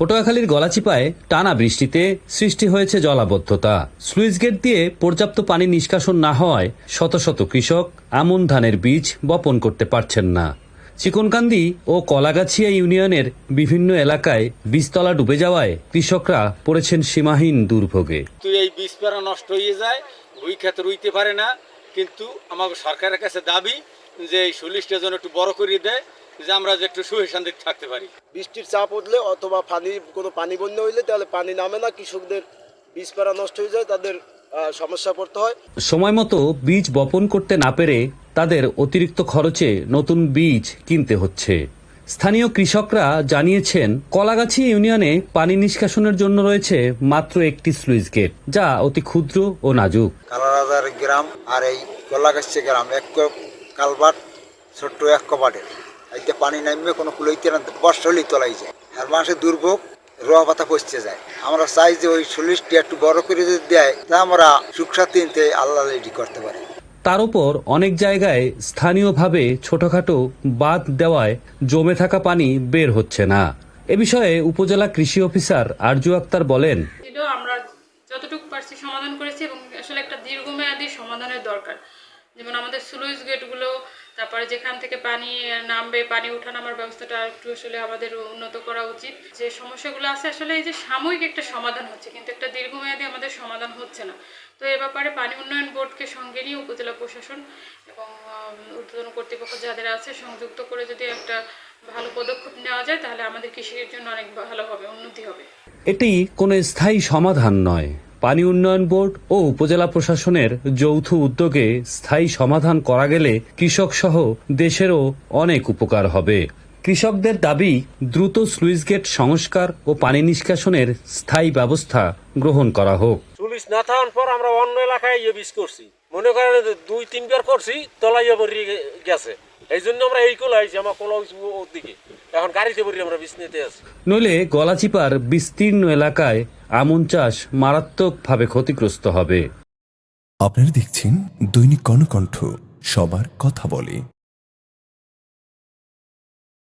পটুয়াখালীর গলাচিপায় টানা বৃষ্টিতে সৃষ্টি হয়েছে জলাবদ্ধতা। স্লুইস গেট দিয়ে পর্যাপ্ত পানি নিষ্কাশন না হওয়ায় শত শত কৃষক আমন ধানের বীজ বপন করতে পারছেন না। চিকনকান্দি ও কলাগাছিয়া ইউনিয়নের বিভিন্ন এলাকায় বীজতলা ডুবে যাওয়ায় কৃষকরা পড়েছেন সীমাহীন দুর্ভোগে। এই বীজ পেরা নষ্ট হয়ে যায় রুই খেতে রুইতে পারে না, কিন্তু আমাকে সরকারের কাছে দাবি যে এই সুলিশটা যেন একটু বড় করিয়ে দেয় যে আমরা যে একটু সুখে শান্তিতে থাকতে পারি। বৃষ্টির চাপ উঠলে অথবা পানি কোনো পানি বন্যা হইলে তাহলে পানি নামে না কৃষকদের বীজ পেরা নষ্ট হয়ে যায় তাদের সমস্যা পড়তে হয়। সময় মতো বীজ বপন করতে না পেরে তাদের অতিরিক্ত খরচে নতুন বীজ কিনতে হচ্ছে। স্থানীয় কৃষকরা জানিয়েছেন কলাগাছি ইউনিয়নে পানি নিষ্কাশনের জন্য রয়েছে মাত্র একটি স্লুইস গেট যা অতি ক্ষুদ্র ও নাজুক। কালারাজার গ্রাম আর এই গলাগাছি গ্রাম এক কালবাট ছোট্ট এক কবাটের এতে পানি নামবে কোনো কুলইতে না বর্ষা হলেই তলাই যায়। আর মানুষের দুর্ভোগ রোয়া পাতা পচতে যায়। আমরা চাই যে ওই চল্লিশটি একটু বড় করে যদি দেয় তা আমরা সুখ শান্তিতে আল্লাহ রেডি করতে পারি। তার উপর অনেক জায়গায় স্থানীয়ভাবে ছোটখাটো বাঁধ দেওয়ায় জমে থাকা পানি বের হচ্ছে না। এ বিষয়ে উপজেলা কৃষি অফিসার আরজু আক্তার বলেন আমরা যতটুকু পারছি সমাধান করেছি এবং আসলে একটা দীর্ঘমেয়াদী সমাধানের দরকার। যেমন আমাদের স্লুইস গেটগুলো, তারপরে যেখান থেকে পানি নামবে, পানি ওঠানামার ব্যবস্থাটা একটু আসলে আমাদের উন্নত করা উচিত। যে সমস্যাগুলো আছে আসলে এই যে সাময়িক একটা সমাধান হচ্ছে, কিন্তু একটা দীর্ঘমেয়াদী আমাদের সমাধান হচ্ছে না। তো এ ব্যাপারে পানি উন্নয়ন বোর্ডকে সঙ্গে নিয়ে উপজেলা প্রশাসন এবং ঊর্ধ্বতন কর্তৃপক্ষ যাদের আছে সংযুক্ত করে যদি একটা ভালো পদক্ষেপ নেওয়া যায়, তাহলে আমাদের কৃষির জন্য অনেক ভালো হবে, উন্নতি হবে। এটি কোনো স্থায়ী সমাধান নয়। পানি উন্নয়ন বোর্ড ও উপজেলা প্রশাসনের যৌথ উদ্যোগে স্থায়ী সমাধান করা গেলে কৃষক সহ দেশেরও অনেক উপকার হবে। কৃষকদের দাবি, দ্রুত স্লুইস গেট সংস্কার ও পানি নিষ্কাশনের স্থায়ী ব্যবস্থা গ্রহণ করা হোক। পুলিশ না থাকার পর আমরা অন্য এলাকায় ইয়ে বীজ করছি। মনে করেন দুই তিনবার করছি তলাইয়া বরি গেছে। এই জন্য আমরা এই কোলা হয়েছি আমার কোলা হয়েছি ওর দিকে। এখন গাড়িতে বলি আমরা বীজ নিতে আছি। নইলে গলাচিপার বিস্তীর্ণ এলাকায় আমন চাষ মারাত্মকভাবে ক্ষতিগ্রস্ত হবে। আপনারা দেখছেন দৈনিক কর্ণকণ্ঠ সবার কথা বলে।